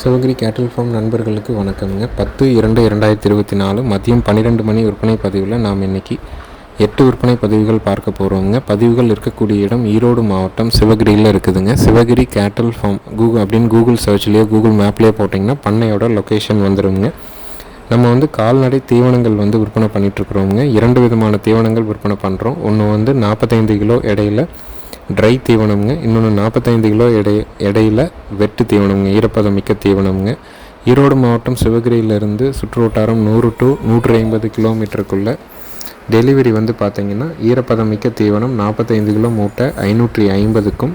சிவகிரி கேட்டில் ஃபார்ம் நண்பர்களுக்கு வணக்கம்ங்க. பத்து இரண்டு இரண்டாயிரத்தி இருபத்தி நாலு மதியம் பன்னிரெண்டு மணி விற்பனை பதிவில் நாம் இன்னைக்கு எட்டு விற்பனை பதிவுகள் பார்க்க போகிறோங்க பதிவுகள் இருக்கக்கூடிய இடம் ஈரோடு மாவட்டம் சிவகிரியில் இருக்குதுங்க. சிவகிரி கேட்டல் ஃபார்ம் கூகுள் அப்படின்னு கூகுள் சர்ச்லேயோ கூகுள் மேப்லேயோ போட்டிங்கன்னா பண்ணையோட லொக்கேஷன் வந்துடுங்க நம்ம வந்து கால்நடை தீவனங்கள் வந்து விற்பனை பண்ணிகிட்ருக்குறோங்க இரண்டு விதமான தீவனங்கள் விற்பனை பண்ணுறோம் ஒன்று வந்து நாற்பத்தைந்து கிலோ இடையில ட்ரை தீவனம்ங்க. இன்னொன்று நாற்பத்தைந்து கிலோ எடை எடையில் வெட்டு தீவனம்ங்க. ஈரப்பதம் மிக்க தீவனம்ங்க. ஈரோடு மாவட்டம் சிவகிரியிலிருந்து சுற்றுவட்டாரம் நூறு டு நூற்றி ஐம்பது கிலோமீட்டருக்குள்ள டெலிவரி வந்து பார்த்திங்கன்னா ஈரப்பதம் மிக்க தீவனம் நாற்பத்தைந்து கிலோ மூட்டை ஐநூற்றி ஐம்பதுக்கும்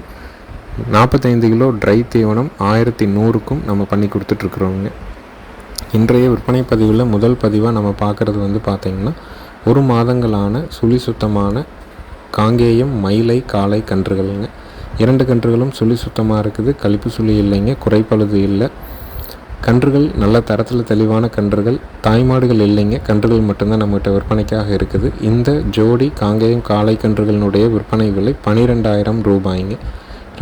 நாற்பத்தைந்து கிலோ ட்ரை தீவனம் ஆயிரத்தி நூறுக்கும் நம்ம பண்ணி கொடுத்துட்ருக்குறோங்க. இன்றைய விற்பனை பதிவில் முதல் பதிவாக நம்ம பார்க்குறது வந்து பார்த்திங்கன்னா ஒரு மாதங்களான சுழி சுத்தமான காங்கேயம் மயிலை காளை கன்றுகள்ங்க இரண்டு கன்றுகளும் சுழி சுத்தமாக இருக்குது. கழிப்பு சுழி இல்லைங்க குறைப்பழுது இல்லை. கன்றுகள் நல்ல தரத்தில் தெளிவான கன்றுகள். தாய்மாடுகள் இல்லைங்க கன்றுகள் மட்டும்தான் நம்மகிட்ட விற்பனைக்காக இருக்குது. இந்த ஜோடி காங்கேயம் காளை கன்றுகளினுடைய விற்பனை விலை பனிரெண்டாயிரம் ரூபாய்ங்க.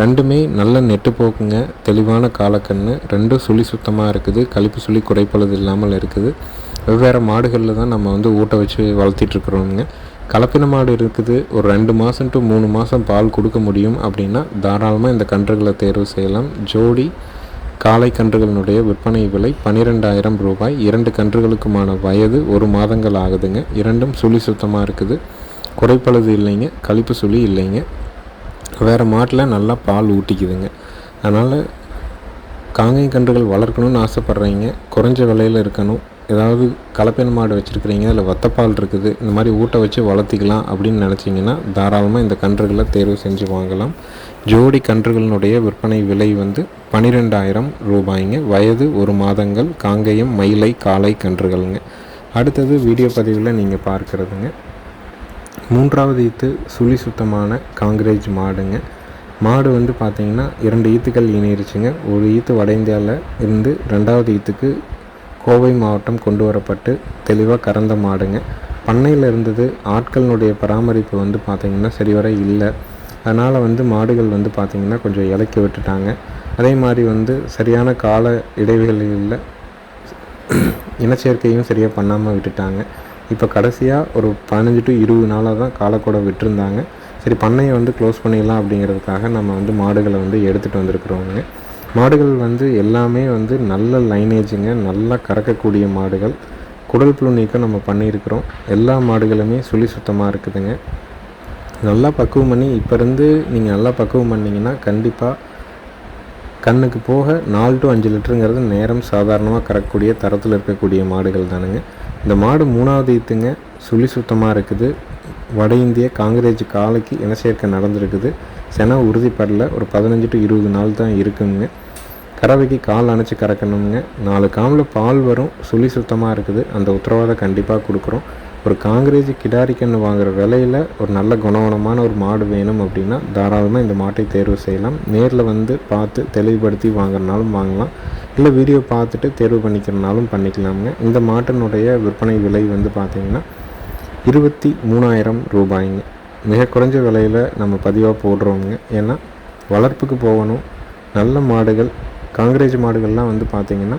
ரெண்டுமே நல்ல நெட்டு போக்குங்க தெளிவான காலக்கன்று ரெண்டும் சுழி சுத்தமாக இருக்குது கழிப்பு சுழி குறைப்பழுது இல்லாமல் இருக்குது. வெவ்வேறு மாடுகளில் தான் நம்ம வந்து ஊட்ட வச்சு வளர்த்திட்ருக்குறோங்க கலப்பின மாடு இருக்குது. ஒரு ரெண்டு மாதம் டு மூணு மாதம் பால் கொடுக்க முடியும் அப்படின்னா தாராளமாக இந்த கன்றுகளை தேர்வு செய்யலாம். ஜோடி காளை கன்றுகளினுடைய விற்பனை விலை பன்னிரெண்டாயிரம் ரூபாய். இரண்டு கன்றுகளுக்குமான வயது ஒரு மாதங்கள் ஆகுதுங்க. இரண்டும் சுழி சுத்தமாக இருக்குது. குறைப்பழுது இல்லைங்க. கழிப்பு சுழி இல்லைங்க. வேறு மாட்டில் நல்லா பால் ஊட்டிக்குதுங்க. அதனால் காங்கை கன்றுகள் வளர்க்கணும்னு ஆசைப்பட்றீங்க. குறைஞ்ச விலையில் இருக்கணும். ஏதாவது கலப்பின மாடு வச்சுருக்கிறீங்க அதில் வத்தப்பால் இருக்குது இந்த மாதிரி ஊட்ட வச்சு வளர்த்திக்கலாம் அப்படின்னு நினச்சிங்கன்னா தாராளமாக இந்த கன்றுகளை தேர்வு செஞ்சு வாங்கலாம். ஜோடி கன்றுகளினுடைய விற்பனை விலை வந்து பன்னிரெண்டாயிரம் ரூபாய்ங்க. வயது ஒரு மாதங்கள் காங்கேயம் மயிலை காலை கன்றுகள்ங்க. அடுத்தது வீடியோ பதிவில் நீங்கள் பார்க்குறதுங்க. மூன்றாவது ஈத்து சுழி சுத்தமான காங்கிரேஜ் மாடுங்க. மாடு வந்து பார்த்திங்கன்னா இரண்டு ஈத்துக்கள் இணையிருச்சுங்க. ஒரு ஈத்து வட இந்தியாவில் இருந்து ரெண்டாவது ஈத்துக்கு கோவை மாவட்டம் கொண்டு வரப்பட்டு தெளிவாக கறந்த மாடுங்க. பண்ணையில் இருந்தது ஆட்களினுடைய பராமரிப்பு வந்து பார்த்திங்கன்னா சரிவர இல்லை. அதனால் வந்து மாடுகள் வந்து பார்த்திங்கன்னா கொஞ்சம் இலக்கி விட்டுட்டாங்க. அதே மாதிரி வந்து சரியான கால இடைவெளிகளில் இனச்சேர்க்கையும் சரியாக பண்ணாமல் விட்டுட்டாங்க. இப்போ கடைசியாக ஒரு பதினஞ்சு டு இருபது நாளாக தான் காலக்கூட விட்டுருந்தாங்க. சரி பண்ணையை வந்து க்ளோஸ் பண்ணிடலாம் அப்படிங்கிறதுக்காக நம்ம வந்து மாடுகளை வந்து எடுத்துகிட்டு வந்திருக்கிறோங்க. மாடுகள் வந்து எல்லாமே வந்து நல்ல லைனேஜுங்க நல்லா கறக்கக்கூடிய மாடுகள். குடல் புழு நீக்கம் நம்ம பண்ணியிருக்கிறோம். எல்லா மாடுகளுமே சுழி சுத்தமாக இருக்குதுங்க. நல்லா பக்குவம் பண்ணி இப்போ இருந்து நீங்கள் நல்லா பக்குவம் பண்ணிங்கன்னா கண்டிப்பாக கண்ணுக்கு போக நாலு டு அஞ்சு லிட்டருங்கிறது நேரம் சாதாரணமாக கறக்கக்கூடிய தரத்தில் இருக்கக்கூடிய மாடுகள் தானுங்க. இந்த மாடு மூணாவது ஈத்துங்க. சுழி சுத்தமாக இருக்குது. வட இந்திய காங்கிரேஜ் காலைக்கு இனச்சேர்க்கை நடந்திருக்குது. சென உறுதிப்படல. ஒரு பதினஞ்சு டு இருபது நாள் தான் இருக்குங்க. கறவைக்கு கால் அணைச்சி கறக்கணுங்க. நாலு காமில் பால் வரும். சுழி சுத்தமாக இருக்குது. அந்த உத்தரவாதம் கண்டிப்பாக கொடுக்குறோம். ஒரு காங்கிரேஜ் கிடாரி கன்று வாங்குகிற விலையில் ஒரு நல்ல குணவனமான ஒரு மாடு வேணும் அப்படின்னா தாராளமாக இந்த மாட்டை தேர்வு செய்யலாம். நேரில் வந்து பார்த்து தெளிவுபடுத்தி வாங்குறனாலும் வாங்கலாம். இல்லை வீடியோ பார்த்துட்டு தேர்வு பண்ணிக்கிறனாலும் பண்ணிக்கலாமுங்க. இந்த மாட்டினுடைய விற்பனை விலை வந்து பார்த்திங்கன்னா இருபத்தி மூணாயிரம் ரூபாய்ங்க. மிக குறைஞ்ச விலையில் நம்ம பதிவாக போடுறோங்க ஏன்னா வளர்ப்புக்கு போகணும். நல்ல மாடுகள் காங்கிரேஜ் மாடுகள்லாம் வந்து பார்த்திங்கன்னா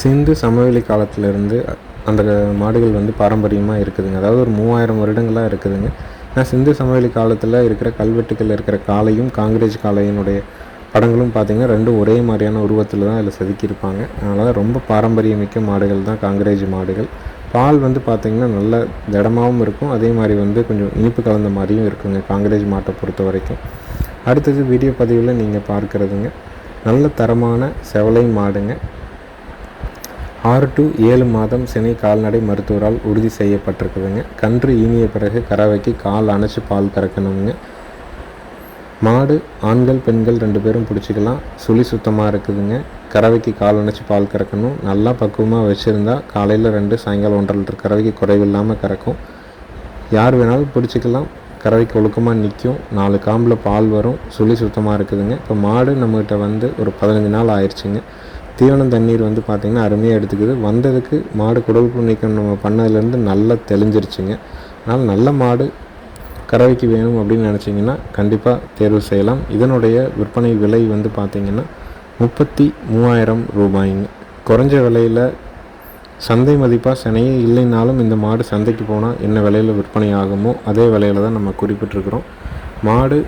சிந்து சமவெளி காலத்திலேருந்து அந்த மாடுகள் வந்து பாரம்பரியமாக இருக்குதுங்க. அதாவது ஒரு மூவாயிரம் வருடங்களாக இருக்குதுங்க. ஆனால் சிந்து சமவெளி காலத்தில் இருக்கிற கல்வெட்டுக்கள் இருக்கிற காளையும் காங்கிரேஜ் காளையினுடைய படங்களும் பார்த்திங்கன்னா ரெண்டும் ஒரே மாதிரியான உருவத்தில் தான் அதில் செதுக்கியிருப்பாங்க. அதனால் ரொம்ப பாரம்பரியமிக்க மாடுகள் தான் காங்கிரேஜ் மாடுகள். பால் வந்து பார்த்திங்கன்னா நல்ல திடமாகவும் இருக்கும். அதே மாதிரி வந்து கொஞ்சம் இனிப்பு கலந்த மாதிரியும் இருக்குங்க. காங்கிரேஜ் மாட்டை பொறுத்த வரைக்கும். அடுத்தது வீடியோ பதிவில் நீங்கள் பார்க்குறதுங்க. நல்ல தரமான செவலை மாடுங்க. ஆறு டு ஏழு மாதம் சினை கால்நடை மருத்துவரால் உறுதி செய்யப்பட்டிருக்குதுங்க. கன்று ஈனிய பிறகு கறவைக்கு கால் அணைச்சி பால் கறக்கணுங்க. மாடு ஆண்கள் பெண்கள் ரெண்டு பேரும் பிடிச்சிக்கலாம். சுழி சுத்தமாக இருக்குதுங்க. கறவைக்கு கால் அணைச்சி பால் கறக்கணும். நல்லா பக்குவமாக வச்சுருந்தா காலையில் ரெண்டு சாயங்காலம் ஒன்றரை லிட்டர் கறவைக்கு குறைவில்லாமல் கறக்கும். யார் வேணாலும் பிடிச்சிக்கலாம். கறவைக்கு ஒழுக்கமாக நிற்கும். நாலு காம்பில் பால் வரும். சுழி சுத்தமாக இருக்குதுங்க. இப்போ மாடு நம்மகிட்ட வந்து ஒரு பதினஞ்சு நாள் ஆயிடுச்சுங்க. தீவனம் தண்ணீர் வந்து பார்த்திங்கன்னா அருமையாக எடுத்துக்குது. வந்ததுக்கு மாடு குடல் நீக்கம் நம்ம பண்ணதுலேருந்து நல்லா தெளிஞ்சிருச்சுங்க. அதனால் நல்ல மாடு கறவைக்கு வேணும் அப்படின்னு நினச்சிங்கன்னா கண்டிப்பாக தேர்வு செய்யலாம். இதனுடைய விற்பனை விலை வந்து பார்த்திங்கன்னா முப்பத்தி மூவாயிரம் ரூபாய்ங்க குறைஞ்ச விலையில் சந்தை மதிப்பாக சினையே இல்லைனாலும் இந்த மாடு சந்தைக்கு போனால் என்ன விலையில் விற்பனை ஆகுமோ அதே விலையில் தான் நம்ம குறிப்பிட்டிருக்கிறோம். மாடு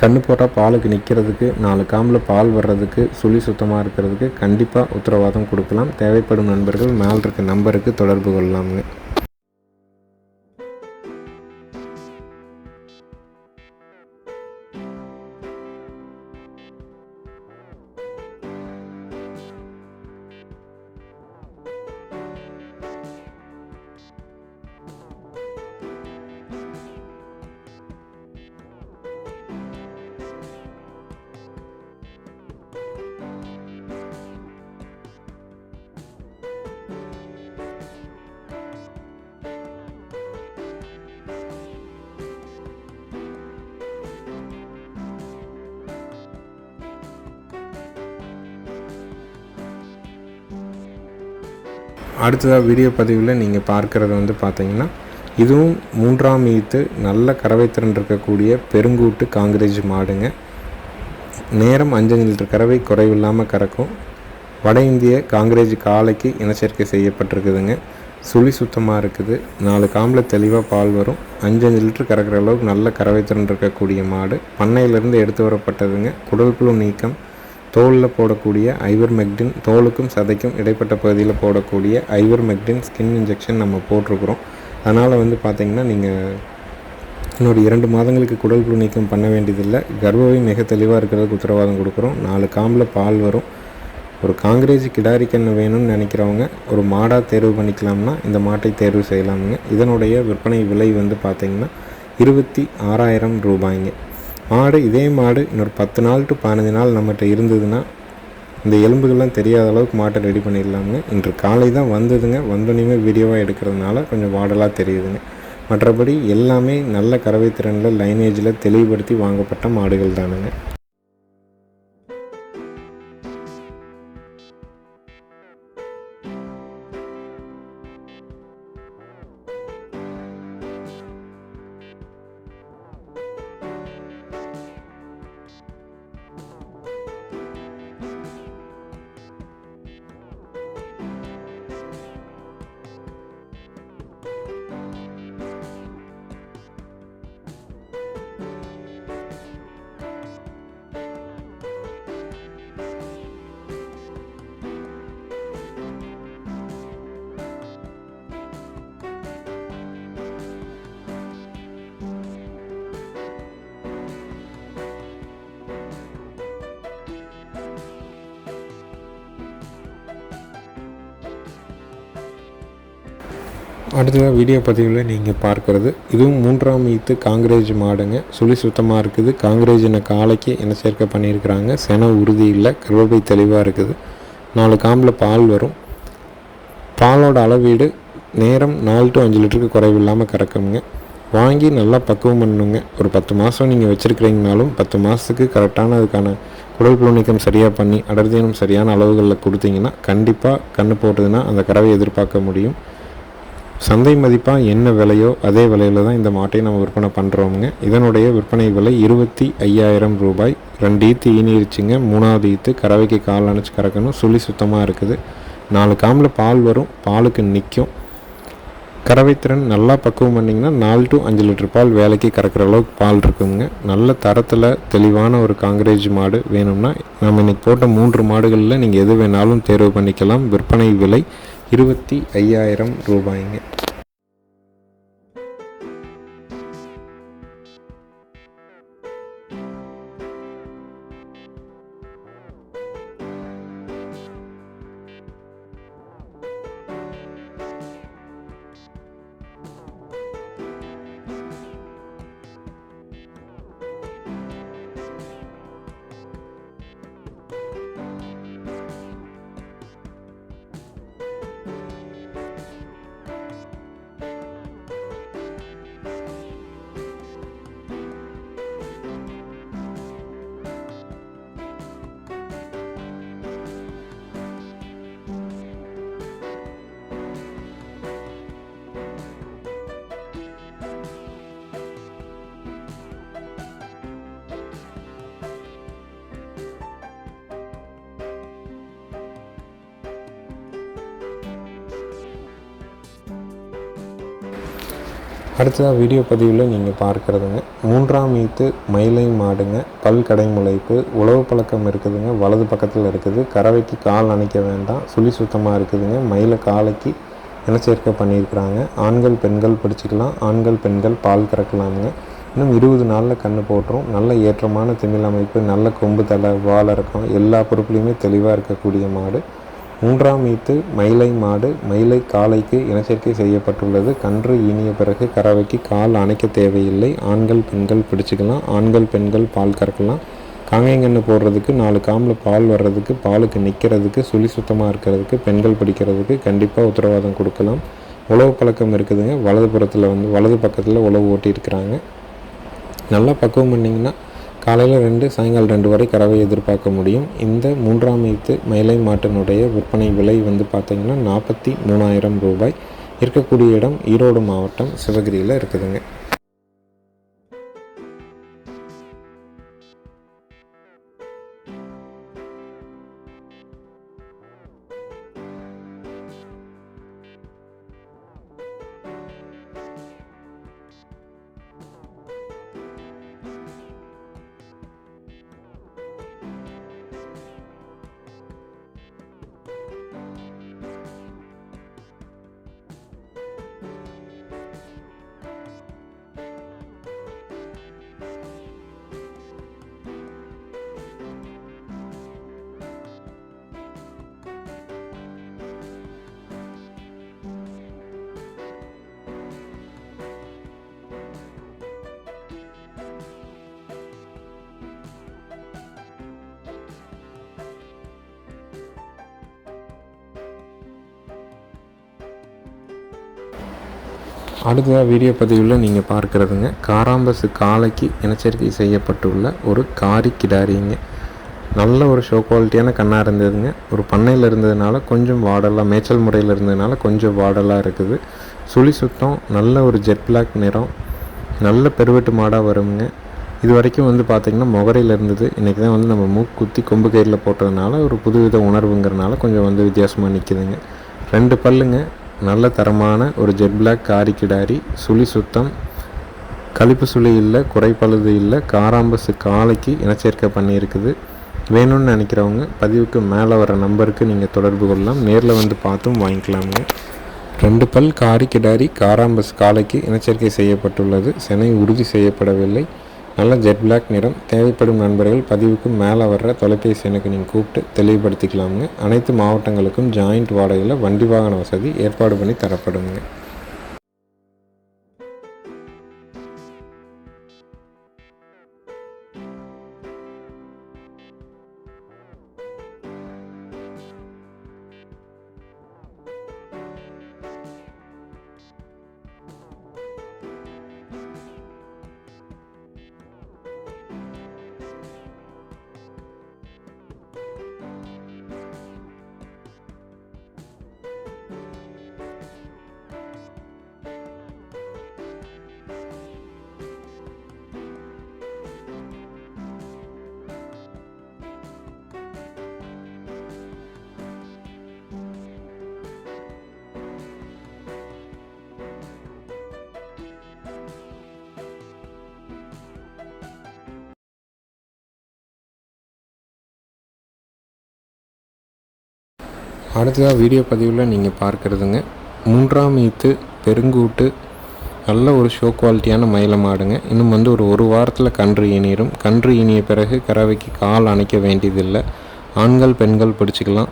கண்ணு போட்டால் பாலுக்கு நிற்கிறதுக்கு நாலு காம்பில் பால் வர்றதுக்கு சுழி சுத்தமாக இருக்கிறதுக்கு கண்டிப்பாக உத்தரவாதம் கொடுக்கலாம். தேவைப்படும் நண்பர்கள் மேல் இருக்க நம்பருக்கு தொடர்பு கொள்ளலாம்னு அடுத்ததாக வீடியோ பதிவில் நீங்கள் பார்க்குறது வந்து பார்த்தீங்கன்னா இதுவும் மூன்றாம் ஈத்து நல்ல கறவைத்திறன் இருக்கக்கூடிய பெருங்கூட்டு காங்கிரேஜ் மாடுங்க. நேரம் அஞ்சு லிட்டர் கறவை குறைவில்லாமல் கறக்கும். வட இந்திய காங்கிரேஜ் காலைக்கு இனச்சேர்க்கை செய்யப்பட்டிருக்குதுங்க. சுழி சுத்தமாக இருக்குது. நாலு காம்பில் தெளிவாக பால் வரும். அஞ்சு அஞ்சு லிட்டர் கறக்கிற அளவுக்கு நல்ல கறவைத்திறன் இருக்கக்கூடிய மாடு. பண்ணையிலேருந்து எடுத்து வரப்பட்டதுங்க. குடல் புழு நீக்கம். தோலில் போடக்கூடிய ஐவர் மெக்டின் தோலுக்கும் சதைக்கும் இடைப்பட்ட பகுதியில் போடக்கூடிய ஐவர் மெக்டின் ஸ்கின் இன்ஜெக்ஷன் நம்ம போட்டிருக்கிறோம். அதனால் வந்து பார்த்திங்கன்னா நீங்கள் இன்னொரு இரண்டு மாதங்களுக்கு குடல் புழு நீக்கம் பண்ண வேண்டியதில்லை. கர்ப்பவை மிக தெளிவாக இருக்கிறதுக்கு உத்தரவாதம் கொடுக்குறோம். நாலு காம்பில் பால் வரும். ஒரு காங்கிரேஜ் கிடாரி வேணும்னு நினைக்கிறவங்க ஒரு மாடாக தேர்வு பண்ணிக்கலாம்னா இந்த மாட்டை தேர்வு செய்யலாமுங்க. இதனுடைய விற்பனை விலை வந்து பார்த்திங்கன்னா இருபத்தி ஆறாயிரம் ரூபாய்ங்க. மாடு இதே மாடு இன்னொரு பத்து நாள் டு பதினஞ்சு நாள் நம்மகிட்ட இருந்ததுன்னா இந்த எலும்புகள்லாம் தெரியாத அளவுக்கு மாட்டை ரெடி பண்ணிடலாமுங்க. இன்று காலை தான் வந்ததுங்க. வந்தோடனே வீடியோவாக எடுக்கிறதுனால கொஞ்சம் வாடலாக தெரியுதுங்க. மற்றபடி எல்லாமே நல்ல கறவை திறனில் லைனேஜில் தெளிவுபடுத்தி வாங்கப்பட்ட மாடுகள் தானுங்க. அடுத்ததாக வீடியோ பதிவில் நீங்கள் பார்க்குறது. இதுவும் மூன்றாம் ஈத்து காங்கிரேஜ் மாடுங்க. சுழி சுத்தமாக இருக்குது. காங்கிரேஜ் என்ன காலைக்கு என்ன சேர்க்கை பண்ணியிருக்கிறாங்க? சென உறுதி இல்லை. கருவப்பை தெளிவாக இருக்குது. நாலு காம்பில் பால் வரும். பாலோட அளவீடு நேரம் நாலு டு அஞ்சு லிட்டருக்கு குறைவில்லாமல் கறக்குங்க. வாங்கி நல்லா பக்குவம் பண்ணுங்க. ஒரு பத்து மாதம் நீங்கள் வச்சுருக்கிறீங்கனாலும் பத்து மாதத்துக்கு கரெக்டான அதுக்கான குடல் புழு நீக்கம் சரியாக பண்ணி அடர்த்தியனம் சரியான அளவுகளில் கொடுத்தீங்கன்னா கண்டிப்பாக கண்ணு போட்டதுன்னா அந்த கறவை எதிர்பார்க்க முடியும். சந்தை மதிப்பாக என்ன விலையோ அதே விலையில் தான் இந்த மாட்டையை நம்ம விற்பனை பண்ணுறோமுங்க இதனுடைய விற்பனை விலை இருபத்தி ஐயாயிரம் ரூபாய். ரெண்டு ஈத்து ஈனிருச்சுங்க. மூணாவது ஈத்து கறவைக்கு கால் அணைச்சி கறக்கணும். சுழி சுத்தமாக இருக்குது. நாலு காமில் பால் வரும். பாலுக்கு நிற்கும் கறவைத்திறன் நல்லா பக்குவம் பண்ணிங்கன்னா நாலு டு அஞ்சு லிட்டர் பால் வேலைக்கு கறக்கிற அளவுக்கு பால் இருக்குங்க. நல்ல தரத்தில் தெளிவான ஒரு காங்கிரேஜ் மாடு வேணும்னா நம்ம இன்றைக்கி போட்ட மூன்று மாடுகளில் நீங்கள் எது வேணாலும் தேர்வு பண்ணிக்கலாம். விற்பனை விலை இருபத்தி ஐயாயிரம் ரூபாய்ங்க. அடுத்ததாக வீடியோ பதிவில் நீங்கள் பார்க்குறதுங்க. மூன்றாம் ஈத்து மயிலை மாடுங்க. பல் கடைமுளைப்பு உழவு பழக்கம் இருக்குதுங்க. வலது பக்கத்தில் இருக்குது. கறவைக்கு கால் அணைக்க வேண்டாம். சுழி சுத்தமாக இருக்குதுங்க. மயில காலைக்கு இனச்சேர்க்கை பண்ணியிருக்கிறாங்க. ஆண்கள் பெண்கள் பிடிச்சிக்கலாம். ஆண்கள் பெண்கள் பால் கறக்கலாமுங்க. இன்னும் இருபது நாளில் கண்ணு போட்டுரும். நல்ல ஏற்றமான திமிழ் அமைப்பு நல்ல கொம்பு தலை வாழறக்கம் எல்லா பொறுப்புலையுமே தெளிவாக இருக்கக்கூடிய மாடு. மூன்றாம் ஈத்து மயிலை மாடு மயிலை காலைக்கு இனச்சேர்க்கை செய்யப்பட்டுள்ளது. கன்று ஈனிய பிறகு கறவைக்கு கால் அணைக்க தேவையில்லை. ஆண்கள் பெண்கள் பிடிச்சிக்கலாம். ஆண்கள் பெண்கள் பால் கறக்கலாம். காங்கைங்கன்று போடுறதுக்கு நாலு காமில் பால் வர்றதுக்கு பாலுக்கு நிற்கிறதுக்கு சுழி சுத்தமாக இருக்கிறதுக்கு பெண்கள் பிடிக்கிறதுக்கு கண்டிப்பாக உத்தரவாதம் கொடுக்கலாம். உழவு பழக்கம் இருக்குதுங்க. வலது புறத்தில் வந்து வலது பக்கத்தில் உழவு ஓட்டியிருக்கிறாங்க. நல்லா பக்குவம் பண்ணிங்கன்னா காலையில் ரெண்டு சாயங்காலம் ரெண்டு வரை கறவை எதிர்பார்க்க முடியும். இந்த மூன்றாம் ஈத்து மயிலை மாட்டினுடைய விற்பனை விலை வந்து பார்த்திங்கன்னா நாற்பத்தி மூணாயிரம் ரூபாய். இருக்கக்கூடிய இடம் ஈரோடு மாவட்டம் சிவகிரியில் இருக்குதுங்க. அடுத்ததாக வீடியோ பதிவில் நீங்கள் பார்க்குறதுங்க. காராம்பசு காலைக்கு இனச்சேர்க்கை செய்யப்பட்டுள்ள ஒரு காரி கிடாரிங்க. நல்ல ஒரு ஷோ குவாலிட்டியான கண்ணாக இருந்ததுங்க. ஒரு பண்ணையில் இருந்ததுனால கொஞ்சம் வாடலாக மேய்ச்சல் முறையில் இருந்ததுனால கொஞ்சம் வாடலாக இருக்குது. சுழி சுத்தம் நல்ல ஒரு ஜெட் பிளாக் நிறம் நல்ல பெருவெட்டு மாடாக வருங்க. இது வரைக்கும் வந்து பார்த்திங்கன்னா முகரையில் இருந்தது. இன்றைக்கி தான் வந்து நம்ம மூக்கு குத்தி கொம்பு கயிறில் போட்டதுனால ஒரு புதுவித உணர்வுங்கிறனால கொஞ்சம் வந்து வித்தியாசமாக நிற்கிதுங்க ரெண்டு பல்லுங்க. நல்ல தரமான ஒரு ஜெட் பிளாக் காரி கிடாரி சுழி சுத்தம் கழிப்பு சுழி இல்லை குறைப்பழுது இல்லை காராம்பசு காலைக்கு இனச்சேர்க்கை பண்ணியிருக்குது. வேணும்னு நினைக்கிறவங்க பதிவுக்கு மேலே வர நம்பருக்கு நீங்கள் தொடர்பு கொள்ளலாம். நேரில் வந்து பார்த்தும் வாங்கிக்கலாமுங்க. ரெண்டு பல் காரி கிடாரி காராம்பஸ் காலைக்கு இனச்சேர்க்கை செய்யப்பட்டுள்ளது. செனை உறுதி செய்யப்படவில்லை. நல்ல ஜெட் பிளாக் நிறம். தேவைப்படும் நண்பர்கள் பதிவுக்கு மேலே வர்ற தொலைபேசி எனக்கு நீங்கள் கூப்பிட்டு தெளிவுபடுத்திக்கலாமுங்க. அனைத்து மாவட்டங்களுக்கும் ஜாயிண்ட் வாடகையில் வண்டி வாகன வசதி ஏற்பாடு பண்ணி தரப்படுங்க. அடுத்ததாக வீடியோ பதிவில் நீங்கள் பார்க்குறதுங்க. மூன்றாம் ஈத்து பெருங்கூட்டு நல்ல ஒரு ஷோ குவாலிட்டியான மயிலை மாடுங்க இன்னும் வந்து ஒரு ஒரு வாரத்தில் கன்று இனியிடும் கன்று இனிய பிறகு கறவைக்கு கால் அணைக்க வேண்டியதில்லை. ஆண்கள் பெண்கள் பிடிச்சிக்கலாம்.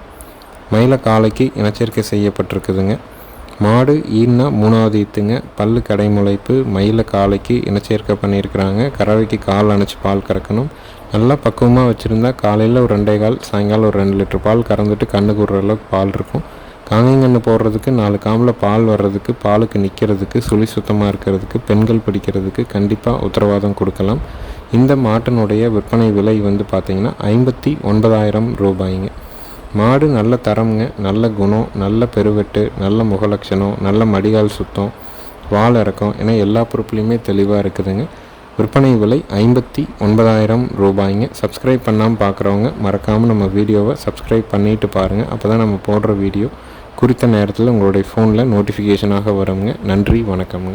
மயில காலைக்கு இனச்சேர்க்கை செய்யப்பட்டிருக்குதுங்க. மாடு ஈன்னா மூணாவது ஈத்துங்க. பல்லு கடைமுளைப்பு மயில காலைக்கு இனச்சேர்க்கை பண்ணியிருக்கிறாங்க. கறவைக்கு கால் அணைச்சி பால் கறக்கணும். நல்லா பக்குவமாக வச்சுருந்தா காலையில் ஒரு ரெண்டே கால் சாயங்காலம் ஒரு ரெண்டு லிட்டர் பால் கறந்துட்டு கண்ணுக்கு விடுற அளவுக்கு பால் இருக்கும். காங்கைங்கன்று போடுறதுக்கு நாலு காமில் பால் வர்றதுக்கு பாலுக்கு நிற்கிறதுக்கு சுழி சுத்தமாக இருக்கிறதுக்கு பெண்கள் பிடிக்கிறதுக்கு கண்டிப்பாக உத்தரவாதம் கொடுக்கலாம். இந்த மாட்டினுடைய விற்பனை விலை வந்து பார்த்திங்கன்னா ஐம்பத்தி ஒன்பதாயிரம் ரூபாய்ங்க. மாடு நல்ல தரம்ங்க நல்ல குணம் நல்ல பெருவெட்டு நல்ல முகலட்சணம் நல்ல மடிகால் சுத்தம் வால் இறக்கம் ஏன்னா எல்லா பொறுப்புலையுமே தெளிவாக இருக்குதுங்க. விற்பனை விலை ஐம்பத்தி ஒன்பதாயிரம் ரூபாய்ங்க. சப்ஸ்கிரைப் பண்ணாமல் பார்க்குறவங்க மறக்காமல் நம்ம வீடியோவை சப்ஸ்கிரைப் பண்ணிட்டு பாருங்கள் அப்போ தான் நம்ம போடுற வீடியோ குறித்த நேரத்தில் உங்களுடைய ஃபோனில் நோட்டிஃபிகேஷனாக வருங்க. நன்றி வணக்கம்ங்க.